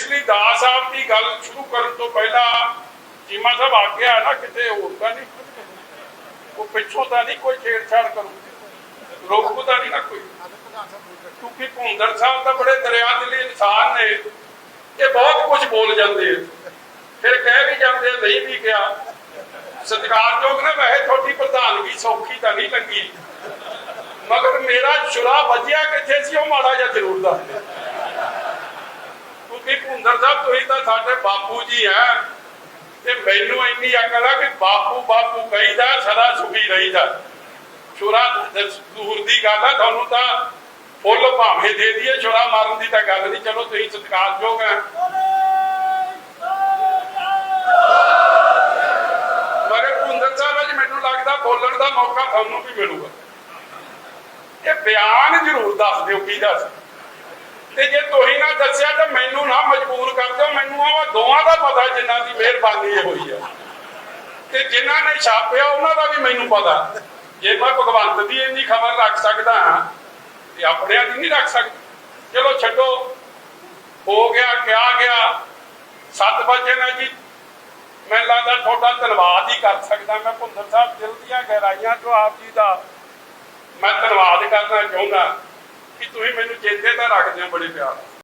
ਇਸ ਲਈ ਦਾਸ ਸਾਹਿਬ ਦੀ ਗੱਲ ਸ਼ੁਰੂ ਕਰਨ ਤੋਂ ਪਹਿਲਾਂ ਚੀਮਾ ਸਾਹਿਬ ਆਗਿਆ ਨਾ ਕਿਤੇ ਹੋਰ ਤਾਂ ਨਹੀਂ। ਉਹ ਪਿੱਛੋਂ ਤਾਂ ਨਹੀਂ ਕੋਈ ਛੇੜਛਾੜ ਕਰੂ। ਰੋਕੂ ਤਾਂ ਨਹੀਂ ਨਾ ਕੋਈ। ਕਿਉਂਕਿ ਭੁੰਦਰ ਸਾਹਿਬ ਤਾਂ ਬੜੇ ਦਰਿਆ ਦਿਲੀ ਇਨਸਾਨ ਨੇ। ਇਹ ਬਹੁਤ ਕੁਝ ਬੋਲ ਜਾਂਦੇ ਆ। ਫਿਰ ਕਹਿ ਵੀ ਜਾਂਦੇ ਆ, ਨਹੀਂ ਵੀ ਕਿਹਾ। ਸਤਿਕਾਰਯੋਗ ਨੇ ਵੈਸੇ ਤੁਹਾਡੀ ਪ੍ਰਧਾਨਗੀ ਸੌਖੀ ਤਾਂ ਨਹੀਂ ਲੱਗੀ। ਮਗਰ ਮੇਰਾ ਛੁਰਾ ਵੱਜਿਆ ਕਿੱਥੇ ਸੀ ਉਹ ਮਾੜਾ ਜਿਹਾ ਜ਼ਰੂਰ ਦੱਸ ਭੁੰਦਰ ਸਾਹਿਬ, ਤੁਸੀਂ ਤਾਂ ਸਾਡੇ ਬਾਪੂ ਜੀ ਆ ਤੇ ਮੈਨੂੰ ਇੰਨੀ ਅਕਲ ਆ ਕਿ ਬਾਪੂ ਬਾਪੂ ਕਹੀਦਾ, ਸਦਾ ਸੁਖੀ ਰਹੀਦਾ। ਛੁਰਾ ਦੂਰ ਦੀ ਗੱਲ ਆ, ਤੁਹਾਨੂੰ ਤਾਂ ਫੁੱਲ ਭਾਵੇਂ ਦੇ ਦਈਏ, ਛੁਰਾ ਮਾਰਨ ਦੀ ਤਾਂ ਗੱਲ ਨਹੀਂ। ਚਲੋ, ਤੁਸੀਂ ਸਤਿਕਾਰਯੋਗ ਆ ਮਗਰ ਭੁੰਦਰ ਸਾਹਿਬ ਅੱਜ ਮੈਨੂੰ ਲੱਗਦਾ ਬੋਲਣ ਦਾ ਮੌਕਾ ਤੁਹਾਨੂੰ ਵੀ ਮਿਲੂਗਾ। ਇਹ ਬਿਆਨ ਜ਼ਰੂਰ ਦੱਸ ਦਿਓ, ਕੀ ਦੱਸ ਤੇ ਜੇ ਤੁਸੀਂ ਨਾ ਦੱਸਿਆ ਤਾਂ ਮੈਨੂੰ ਨਾ ਮਜਬੂਰ ਕਰ ਦਿਓ। ਮੈਨੂੰ ਆਵਾ ਦੋਵਾਂ ਦਾ ਪਤਾ ਜਿਨ੍ਹਾਂ ਦੀ ਮਿਹਰਬਾਨੀ ਹੋਈ ਆ। ਤੇ ਜਿਨ੍ਹਾਂ ਨੇ ਛਾਪਿਆ, ਉਹਨਾਂ ਦਾ ਵੀ ਮੈਨੂੰ ਪਤਾ। ਜੇ ਮੈਂ ਭਗਵੰਤ ਦੀ ਇੰਨੀ ਖਬਰ ਰੱਖ ਸਕਦਾ ਤੇ ਆਪਣਿਆਂ ਦੀ ਨਹੀਂ ਰੱਖ ਸਕਦਾ। ਚਲੋ ਛੱਡੋ। ਹੋ ਗਿਆ ਕਿਹਾ ਗਿਆ? 7 ਵਜੇ ਨਾ ਜੀ। ਮੈਂ ਲੱਗਦਾ ਤੁਹਾਡਾ ਧੰਨਵਾਦ ਹੀ ਕਰ ਸਕਦਾ। ਮੈਂ ਭੁੰਦਰ ਸਾਹਿਬ ਦਿਲ ਦੀਆਂ ਗਹਿਰਾਈਆਂ ਤੋਂ ਆਪ ਜੀ ਦਾ ਮੈਂ ਧੰਨਵਾਦ ਕਰਨਾ ਚਾਹੁੰਦਾ। ਮੈਨੂੰ ਚੇਤੇ ਤਾਂ ਰੱਖਦੇ ਹੋ ਬੜੇ ਪਿਆਰ